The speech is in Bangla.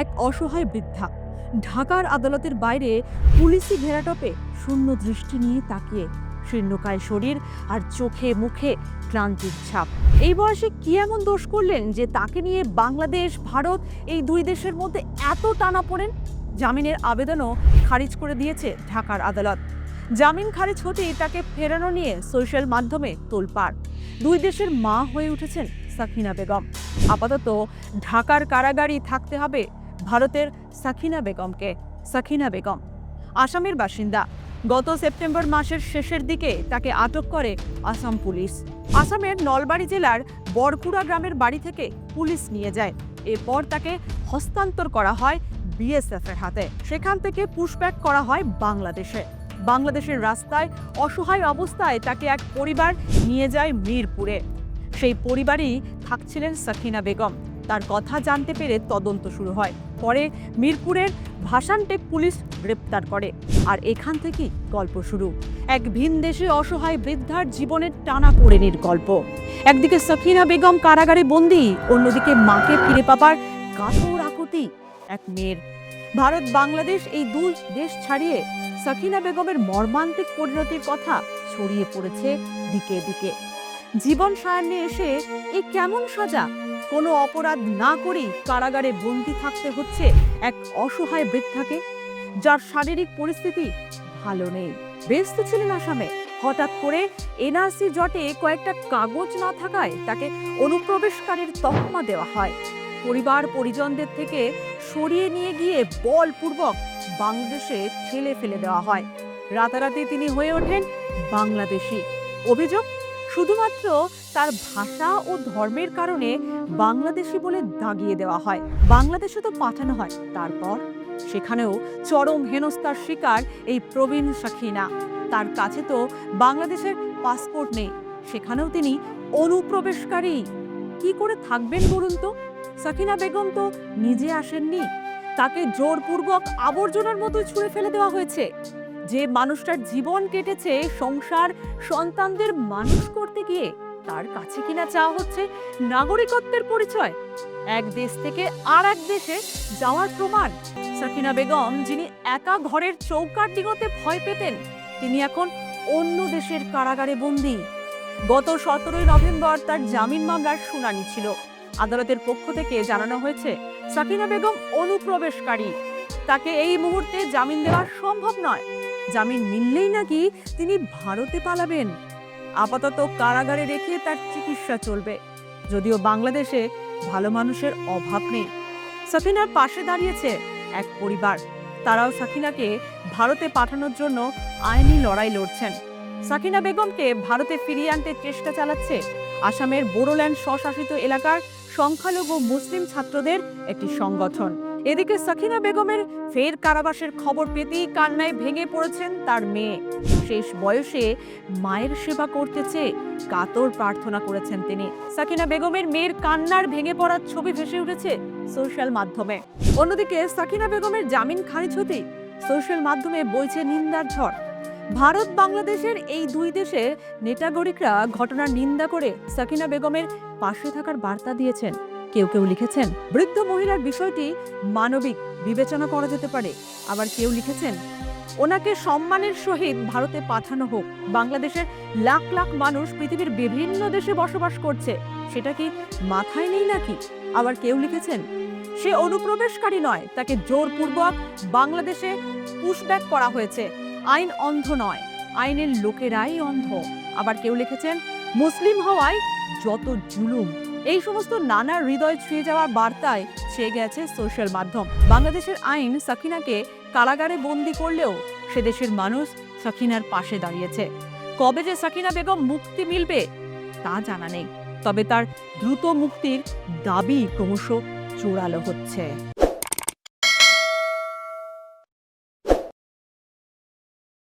এক অসহায় বৃদ্ধা। ঢাকার আদালতের বাইরে পুলিশি ঘেরাটপে শূন্য দৃষ্টি নিয়ে তাকিয়ে। শীর্ণকায় শরীর আর চোখে মুখে ক্লান্তির ছাপ। এই বয়সে কি এমন দোষ করলেন যে তাকে নিয়ে বাংলাদেশ, ভারত এই দুই দেশের মধ্যে এত টানা পড়েন? জামিনের আবেদনও খারিজ করে দিয়েছে ঢাকার আদালত। জামিন খারিজ হতেই তাকে ফেরানো নিয়ে সোশ্যাল মাধ্যমে তোলপাড়। দুই দেশের মা হয়ে উঠেছেন সাকিনা বেগম। আপাতত ঢাকার কারাগারই থাকতে হবে ভারতের সাকিনা বেগমকে। সাকিনা বেগম, আসামের বাসিন্দা, গত সেপ্টেম্বর মাসের শেষের দিকে তাকে আটক করে আসাম পুলিশ। আসামের নলবাড়ি জেলার বরকুড়া গ্রামের বাড়ি থেকে পুলিশ নিয়ে যায়। এরপর তাকে হস্তান্তর করা হয় বিএসএফ এর হাতে। সেখান থেকে পুশব্যাক করা হয় বাংলাদেশে। বাংলাদেশের রাস্তায় অসহায় অবস্থায় তাকে এক পরিবার নিয়ে যায় মিরপুরে। সেই পরিবারই থাকছিলেন সাকিনা বেগম। তার কথা জানতে পেরে তদন্ত শুরু হয়। পরে মিরপুরের ভাসানটেক পুলিশ গ্রেপ্তার করে আর এখান থেকেই গল্প শুরু। এক ভিন দেশে অসহায় বৃদ্ধার জীবনের টানা পড়েনির গল্প। একদিকে সাকিনা বেগম কারাগারে বন্দি, অন্যদিকে মাকে ফিরে পাবার কাতর আকুতি এক মেয়ের। ভারত বাংলাদেশ এই দুই দেশ ছাড়িয়ে সখিনা বেগমের মর্মান্তিক পরিণতির কথা ছড়িয়ে পড়েছে দিকে দিকে। জীবন সায়ান্নে এসে এ কেমন সাজা কোনো অপরাধ না করেই কারাগারে বন্দি থাকতে হচ্ছে এক অসহায় বৃদ্ধাকে, যার শারীরিক পরিস্থিতি ভালো নেই। ব্যস্ত ছিলেন আসামে। হঠাৎ করে এনআরসি জটে কয়েকটা কাগজ না থাকায় তাকে অনুপ্রবেশকারীর তকমা দেওয়া হয়। পরিবার পরিজনদের থেকে সরিয়ে নিয়ে গিয়ে বলপূর্বক বাংলাদেশে ঠেলে ফেলে দেওয়া হয়। রাতারাতি তিনি হয়ে ওঠেন বাংলাদেশি। অভিযোগ শুধুমাত্র তার ভাষা ও ধর্মের কারণে বাংলাদেশি বলে দাগিয়ে দেওয়া হয়। বাংলাদেশে তো পাঠানো হয়। তারপর সেখানেও চরম হেনস্থার শিকার এই প্রবীণ সাখিনা তার কাছে তো বাংলাদেশের পাসপোর্ট নেই। সেখানেও তিনি অনুপ্রবেশকারী। কি করে থাকবেন বলুন তো? সাকিনা বেগম তো নিজে আসেননি। তাকে জোরপূর্বক আবর্জনার মতো ছুঁড়ে ফেলে দেওয়া হয়েছে। যে মানুষটার জীবন কেটেছে, সংসার সন্তানদের মানুষ করতে গিয়ে তার কাছে কিনা চাওয়া হচ্ছে নাগরিকত্বের পরিচয়। এক দেশ থেকে আর এক দেশে যাওয়ার প্রমাণ। সাকিনা বেগম, যিনি একা ঘরের চৌকাট দিগতে ভয় পেতেন, তিনি এখন অন্য দেশের কারাগারে বন্দী। গত সতেরোই নভেম্বর তার জামিন মামলার শুনানি ছিল। আদালতের পক্ষ থেকে জানানো হয়েছে, সাকিনা বেগম অনুপ্রবেশকারী। তাকে এই মুহূর্তে জামিন দেওয়া সম্ভব নয়। জামিন মিললেই নাকি তিনি ভারতে পালাবেন। আপাতত কারাগারে রেখে তার চিকিৎসা চলবে। যদিও বাংলাদেশে ভালো মানুষের অভাব নেই। সাকিনার পাশে দাঁড়িয়েছে এক পরিবার। তারাও সাকিনাকে ভারতে পাঠানোর জন্য আইনি লড়াই লড়ছেন। সাকিনা বেগমকে ভারতে ফিরিয়ে আনতে চেষ্টা চালাচ্ছে আসামের বোরোল্যান্ড স্বশাসিত এলাকার সংখ্যালঘু মুসলিম ছাত্রদের একটি সংগঠন। এদিকে সাকিনা বেগমের ফের কারাবাসের খবর পেতেই কান্নায় ভেঙে পড়েছেন তার মেয়ে। শেষ বয়সে মায়ের সেবা করতে চেয়ে কাতর প্রার্থনা করেছেন তিনি। সাকিনা বেগমের মেয়ের কান্নার ভেঙে পড়ার ছবি ভেসে উঠেছে সোশ্যাল মাধ্যমে। অন্যদিকে সাকিনা বেগমের জামিন খারিজ হতেই সোশ্যাল মাধ্যমে বইছে নিন্দার ঝড়। ভারত বাংলাদেশের এই দুই দেশের নেটাগরিকরা ঘটনার নিন্দা করে সাকিনা বেগমের পাশে থাকার বার্তা দিয়েছেন। কেউ কেউ লিখেছেন, বৃদ্ধ মহিলার বিষয়টি মানবিক বিবেচনা করা যেতে পারে। আবার কেউ লিখেছেন, ওনাকে সম্মানের সহিত ভারতে পাঠানো হোক। বাংলাদেশের লাখ লাখ মানুষ পৃথিবীর বিভিন্ন দেশে বসবাস করছে। সেটা কি মাথায় নেই নাকি? আবার কেউ লিখেছেন, সে অনুপ্রবেশকারী নয়, তাকে জোরপূর্বক বাংলাদেশে পুশব্যাক করা হয়েছে। আইন অন্ধ নয়, আইনের লোকেরাই অন্ধ। আবার কেউ লিখেছেন, মুসলিম হওয়ায় যত জুলুম এই সমস্ত নানা হৃদয় ছুঁয়ে যাওয়ার বার্তায় ছেয়ে গেছে সোশ্যাল মাধ্যম। বাংলাদেশের আইন সাকিনাকে কারাগারে বন্দি করলেও সে দেশের মানুষ সাকিনার পাশে দাঁড়িয়েছে। কবে যে সাকিনা বেগম মুক্তি মিলবে তা জানা নেই। তবে তার দ্রুত মুক্তির দাবি ক্রমশ জোরালো হচ্ছে।